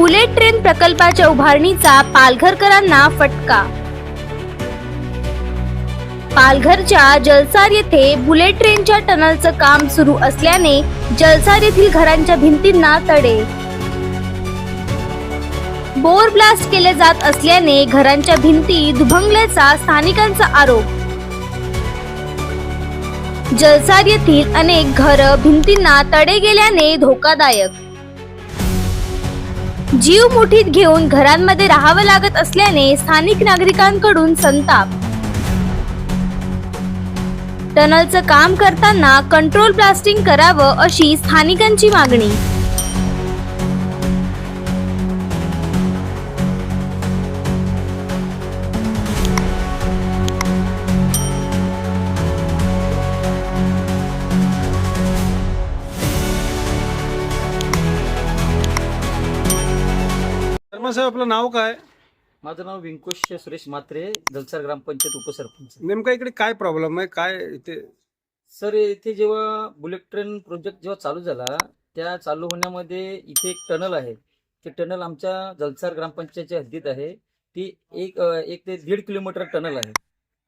Bullet train प्रकल्पाच्या उभारणीचा पालघरकरांना फटका. पालघरच्या जलसार येथे बुलेट ट्रेनच्या टनलचं काम सुरू असल्याने जलसार येथील घरांच्या भिंतींना तडे. बोर ब्लास्ट केले जात असल्याने घरांच्या भिंती दुभंगल्याचा स्थानिकांचा आरोप. जलसार येथील अनेक घर भिंतींना तडे गेल्याने धोकादायक. जीव मुठीत घेऊन घरांमध्ये राहावं लागत असल्याने स्थानिक नागरिकांकडून संताप. टनलचं काम करताना कंट्रोल ब्लास्टिंग करावं अशी स्थानिकांची मागणी. शर्मा साहेब आपलं नाव काय? माझं नाव व्यंकुश सुरेश म्हात्रे जलसार ग्रामपंचायत उपसरपंच. नेमका इकडे काय प्रॉब्लेम आहे? काय इथे? सर इथे जेव्हा बुलेट ट्रेन प्रोजेक्ट जेव्हा चालू झाला त्या चालू होण्यामध्ये इथे एक टनल आहे. ते टनल आमच्या जलसार ग्रामपंचायतच्या हद्दीत आहे. ती एक एक ते दीड किलोमीटर टनल आहे.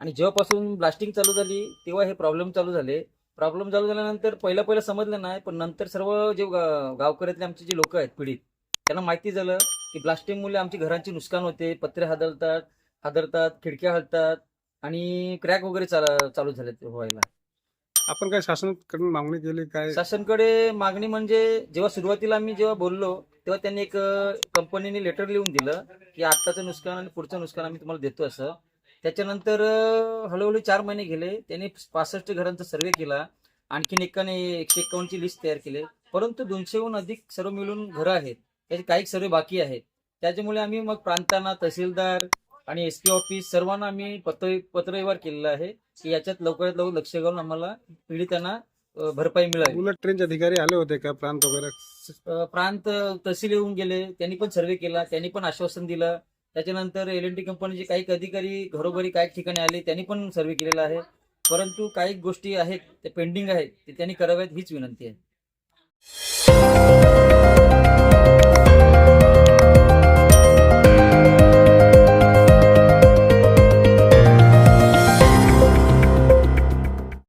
आणि जेव्हापासून ब्लास्टिंग चालू झाली तेव्हा हे प्रॉब्लेम चालू झाले. प्रॉब्लेम चालू झाल्यानंतर पहिलं पहिलं समजलं नाही पण नंतर सर्व जे गावकऱ्यातले आमचे जे लोक आहेत पीडित त्यांना माहिती झालं. की ब्लास्टिंगमुळे आमची घरांचे नुकसान होते पत्रे हादरतात हादरतात खिडक्या हलतात आणि क्रॅक वगैरे चाला चालू झाले व्हायला. आपण काय शासनाकडून मागणी केली काय? शासनकडे मागणी म्हणजे जेव्हा सुरुवातीला आम्ही जेव्हा बोललो तेव्हा त्यांनी एक कंपनीने लेटर लिहून दिलं की आत्ताचं नुकसान आणि पुढचं नुकसान आम्ही तुम्हाला देतो असं. त्याच्यानंतर अं, हळूहळू चार महिने गेले त्यांनी पासष्ट घरांचा सर्वे केला आणखीन एकाने एकशे एक्कावन्नची लिस्ट तयार केली. परंतु दोनशेहून अधिक सर्व मिळून घरं आहेत. त्याचे काही सर्वे बाकी आहेत. त्याच्यामुळे आम्ही मग प्रांतांना तहसीलदार आणि एस पी ऑफिस सर्वांना आम्ही पत्र पत्रव्यवहार केलेला आहे की याच्यात लवकरात लवकर लक्ष घालून आम्हाला पीडितांना भरपाई मिळावी. बुलेट ट्रेनचे अधिकारी आले होते का प्रांत वगैरे? प्रांत तहसील येऊन गेले. त्यांनी पण सर्वे केला. त्यांनी पण आश्वासन दिलं. त्याच्यानंतर एल एन टी कंपनीचे काही अधिकारी घरोघरी काही ठिकाणी आले. त्यांनी पण सर्वे केलेला आहे. परंतु काही गोष्टी आहेत ते पेंडिंग आहेत ते त्यांनी कराव्यात हीच विनंती आहे.